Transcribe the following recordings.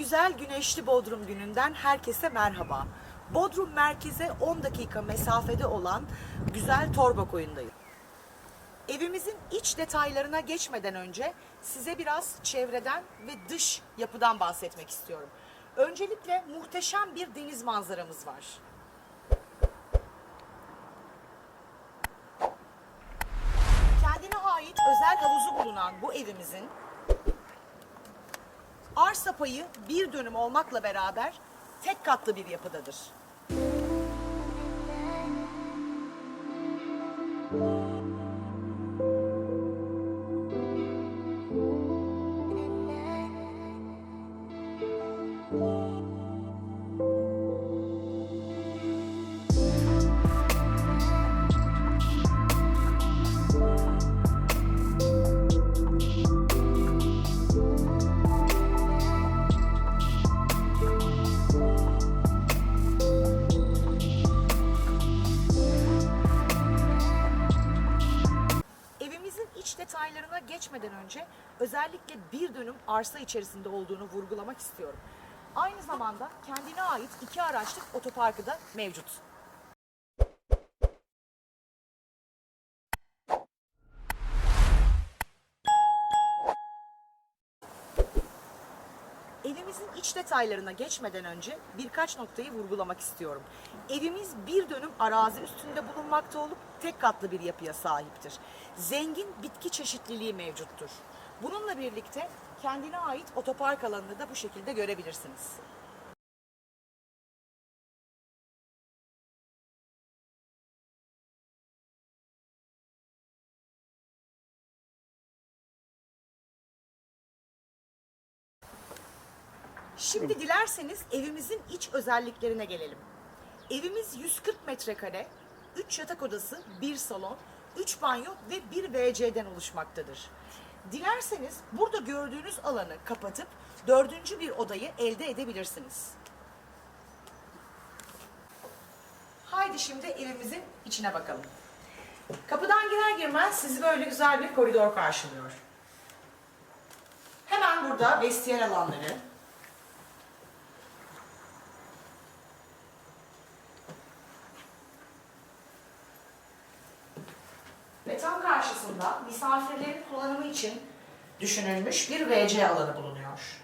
güzel güneşli Bodrum gününden herkese merhaba. Bodrum merkeze 10 dakika mesafede olan güzel Torba koyundayım. Evimizin iç detaylarına geçmeden önce size biraz çevreden ve dış yapıdan bahsetmek istiyorum. Öncelikle muhteşem bir deniz manzaramız var. Kendine ait özel havuzu bulunan bu evimizin arsa payı bir dönüm olmakla beraber tek katlı bir yapıdadır. Evimizin geçmeden önce özellikle bir dönüm arsa içerisinde olduğunu vurgulamak istiyorum. Aynı zamanda kendine ait iki araçlık otoparkı da mevcut. Evimizin iç detaylarına geçmeden önce birkaç noktayı vurgulamak istiyorum. Evimiz bir dönüm arazi üstünde bulunmakta olup tek katlı bir yapıya sahiptir. Zengin bitki çeşitliliği mevcuttur. Bununla birlikte kendine ait otopark alanını da bu şekilde görebilirsiniz. Şimdi dilerseniz evimizin iç özelliklerine gelelim. Evimiz 140 metrekare, 3 yatak odası, 1 salon, 3 banyo ve 1 WC'den oluşmaktadır. Dilerseniz burada gördüğünüz alanı kapatıp dördüncü bir odayı elde edebilirsiniz. Haydi şimdi evimizin içine bakalım. Kapıdan girer girmez sizi böyle güzel bir koridor karşılıyor. Hemen burada vestiyer alanları, tam karşısında misafirlerin kullanımı için düşünülmüş bir WC alanı bulunuyor.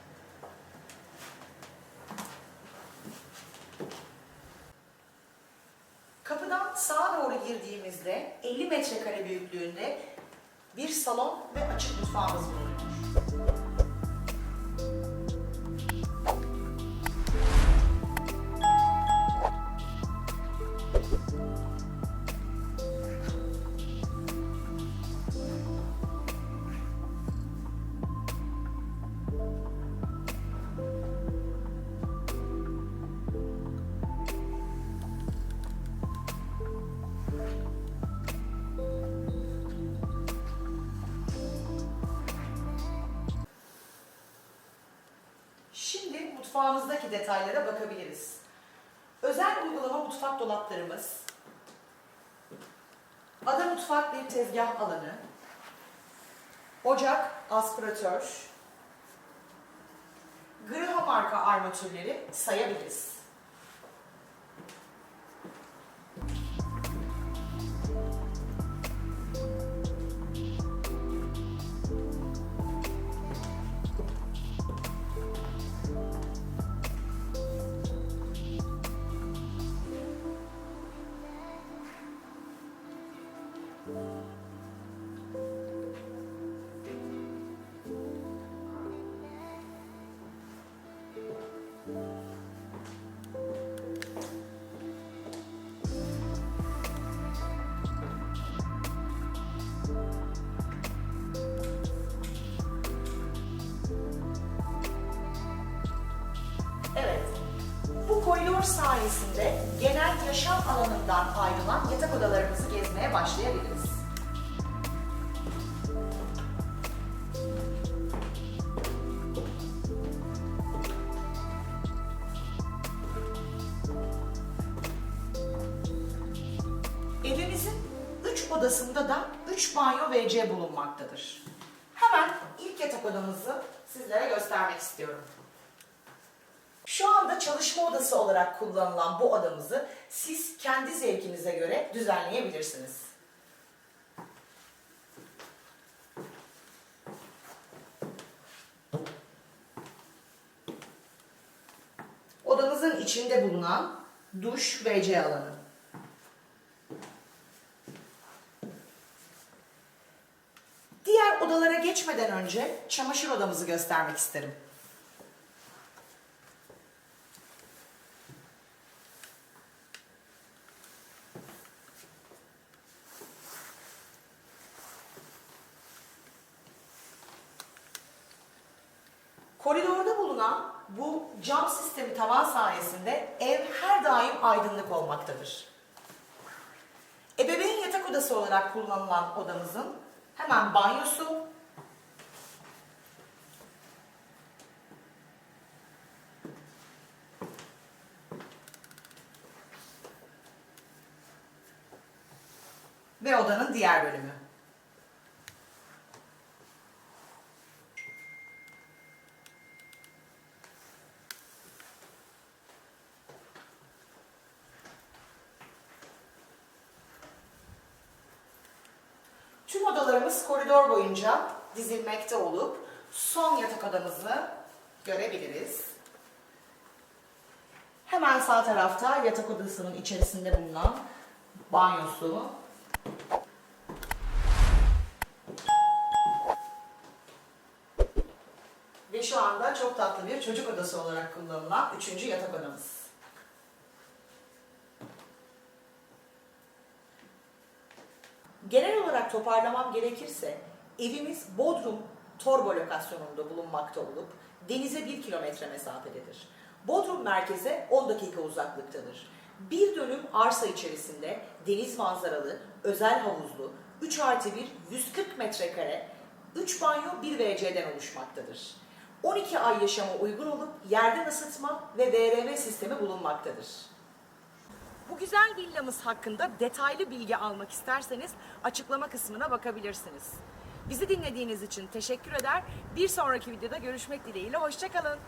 Kapıdan sağa doğru girdiğimizde 50 metrekare büyüklüğünde bir salon ve açık mutfağımız bulunuyor. Mutfağımızdaki detaylara bakabiliriz. Özel uygulama mutfak dolaplarımız, ada mutfak bir tezgah alanı, ocak, aspiratör, Graham marka armatürleri sayabiliriz. Evet. Bu koridor sayesinde genel yaşam alanından ayrılan yatak odalarımızı gezmeye başlayabiliriz. 3 odasında da 3 banyo WC bulunmaktadır. Hemen ilk yatak odamızı sizlere göstermek istiyorum. Şu anda çalışma odası olarak kullanılan bu odamızı siz kendi zevkinize göre düzenleyebilirsiniz. Odamızın içinde bulunan duş WC alanı. Diğer odalara geçmeden önce çamaşır odamızı göstermek isterim. Koridorda bulunan bu cam sistemi tavan sayesinde ev her daim aydınlık olmaktadır. Ebeveyn yatak odası olarak kullanılan odamızın hemen banyosu, ve odanın diğer bölümü. Tüm odalarımız koridor boyunca dizilmekte olup son yatak odamızı görebiliriz. Hemen sağ tarafta yatak odasının içerisinde bulunan banyosu. Ve şu anda çok tatlı bir çocuk odası olarak kullanılan üçüncü yatak odamız. Genel olarak toparlamam gerekirse evimiz Bodrum Torba lokasyonunda bulunmakta olup denize 1 kilometre mesafededir. Bodrum merkeze 10 dakika uzaklıktadır. Bir dönüm arsa içerisinde deniz manzaralı, özel havuzlu, 3 artı 1, 140 metrekare, 3 banyo, 1 WC'den oluşmaktadır. 12 ay yaşama uygun olup yerden ısıtma ve VRV sistemi bulunmaktadır. Bu güzel villamız hakkında detaylı bilgi almak isterseniz açıklama kısmına bakabilirsiniz. Bizi dinlediğiniz için teşekkür eder. Bir sonraki videoda görüşmek dileğiyle. Hoşçakalın.